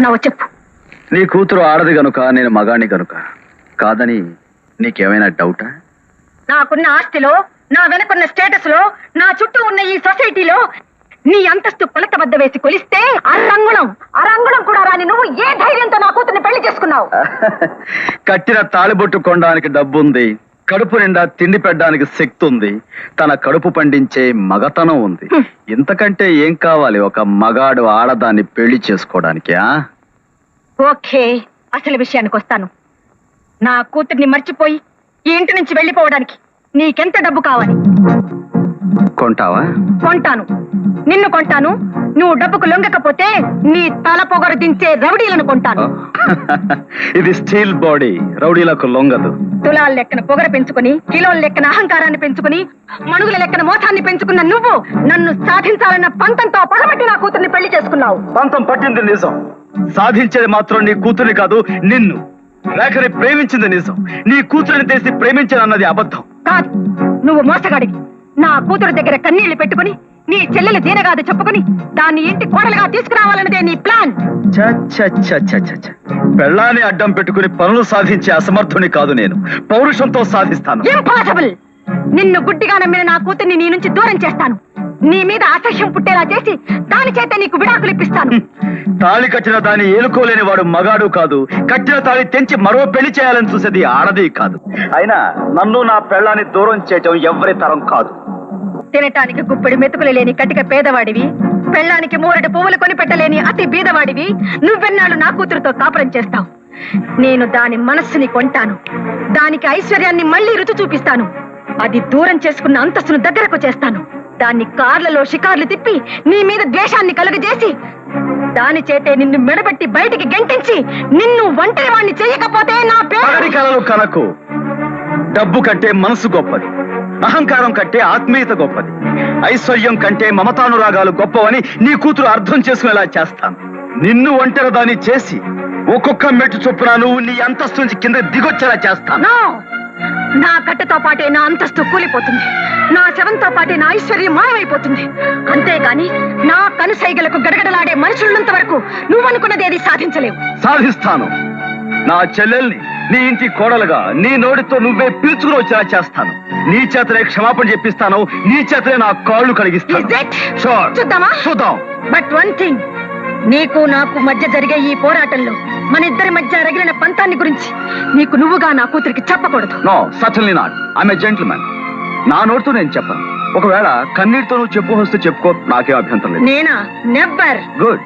చేస్తున్నావో చెప్పు. నీ కూతురు ఆడది గనుక నేను మగాణ్ణి గనుక కాదని నీకేమైనా డౌటా? నాకున్న ఆస్తిలో నా వెనకున్న స్టేటస్లో నా చుట్టూ ఉన్న ఈ సొసైటీలో నీ అంతస్తు కొలత వద్ద వేసి కొలిస్తే అరంగుళం అరంగుళం కూడా రాని నువ్వు ఏ ధైర్యంతో నా కూతుర్ని పెళ్ళి చేసుకున్నావు? కట్టిన తాళిబొట్టు కొనడానికి డబ్బుంది. కడుపు నిండా తిండి పెట్టడానికి శక్తి ఉంది తన కడుపు పండించే మగతనం ఉంది. ఇంతకంటే ఏం కావాలి? ఒక మగాడు ఆడదాన్ని పెళ్ళి చేసుకోవడానికి ఓకే అసలు విషయానికి వస్తాను. నా కూతుర్ని మర్చిపోయి ఈ ఇంటి నుంచి వెళ్ళిపోవడానికి నీకెంత డబ్బు కావాలి? కొంటావా? కొంటాను. నిన్ను కొంటాను. నువ్వు డబ్బుకు లొంగకపోతే నీ తల పొగరు దించే రౌడీలను కొంటాను. ఇది స్టీల్ బాడీ. రౌడీలకు లొంగదు. తులాల లెక్కన పొగర పెంచుకుని కిలోల లెక్కన అహంకారాన్ని పెంచుకుని మణుగుల లెక్కన మోసాన్ని పెంచుకున్న నువ్వు నన్ను సాధించాలన్న పంతంతో పగబట్టి నా కూతుర్ని పెళ్ళి చేసుకున్నావు. పంతం పట్టింది నిజం. సాధించేది మాత్రం నీ కూతురిని కాదు నిన్ను. రేఖని ప్రేమించింది నిజం. నీ కూతురిని తెలిసి ప్రేమించానన్నది అబద్ధం. కాదు నువ్వు మోసగాడివి. నా కూతురు దగ్గర కన్నీళ్ళు పెట్టుకుని నీ చెల్లెలు దీనగాదు చెప్పుకుని దాన్ని ఇంటి కోడలుగా తీసుకురావాలన్నదే నీ ప్లాన్. పెళ్ళాన్ని అడ్డం పెట్టుకుని పనులు సాధించే అసమర్థుని కాదు నేను. పౌరుషంతో సాధిస్తాను. ఇంపాసిబుల్ నిన్ను గుడ్డిగా నమ్మిన నా కూతుర్ని నీ నుంచి దూరం చేస్తాను. నీ మీద అసహ్యం పుట్టేలా చేసి దాని చేత నీకు విడాకులు ఇప్పిస్తాను. తాళి కట్టిన దాన్ని ఏలుకోలేని వాడు మగాడు కాదు. కట్టిన తాళి తెంచి మరో పెళ్ళి చేయాలని చూసేది ఆడది కాదు. అయినా నన్ను నా పెళ్ళాన్ని దూరం చేయటం ఎవరి తరం కాదు. తినటానికి గుప్పిడి మెతుకులు లేని కటిక పేదవాడివి. పెళ్ళానికి మూరటి పువ్వులు కొని పెట్టలేని అతి బీదవాడివి. నువ్వెన్నాళ్ళు నా కూతురుతో కాపురం చేస్తావు? నేను దాని మనస్సుని కొంటాను. దానికి ఐశ్వర్యాన్ని మళ్ళీ రుచి చూపిస్తాను. అది దూరం చేసుకున్న అంతస్తును దగ్గరకు చేస్తాను. దాన్ని కార్లలో షికార్లు తిప్పి నీ మీద ద్వేషాన్ని కలుగజేసి దాని చేతే నిన్ను మెడబెట్టి బయటికి గెంటించి నిన్ను ఒంటరి వాణ్ణి చేయకపోతే నా పేరు కలలు కలకు డబ్బు కంటే మనసు గొప్పది. అహంకారం కంటే ఆత్మీయత గొప్పది. ఐశ్వర్యం కంటే మమతానురాగాలు గొప్పవని నీ కూతురు అర్థం చేసుకునేలా చేస్తాను నిన్ను ఒంటరి దాన్ని చేసి ఒక్కొక్క మెట్టు చొప్పున నువ్వు నీ అంతస్తు నుంచి కింద దిగొచ్చేలా చేస్తాను నో! కట్టుతో పాటే నా అంతస్తు కూలిపోతుంది. నా శవంతో పాటే నా ఐశ్వర్యం మాయమైపోతుంది. అంతేగాని నా కనుసైగలకు గడగడలాడే మనుషులంత వరకు నువ్వనుకున్నది ఏది సాధించలేవు. సాధిస్తాను. నా చెల్లెల్ని నీ ఇంటి కోడలుగా నీ నోటితో నువ్వే పిలుచుకుని వచ్చేలా చేస్తాను. నీ చేతనే క్షమాపణ చెప్పిస్తాను. నీ చేతనే నా కాళ్ళు. చూద్దామా? చూద్దాం. బట్ వన్ థింగ్ నీకు నాకు మధ్య జరిగే ఈ పోరాటంలో మన ఇద్దరి మధ్య రగిలిన పంతాన్ని గురించి నీకు నువ్వుగా నా కూతురికి చెప్పకూడదు. No suddenly not I'm gentlemen నా నోటితో నేను చెప్పను. ఒకవేళ కన్నీటితో నువ్వు చెప్పు వస్తే చెప్పుకో నాకే అభ్యంతరం లేదు. నేనా? Never good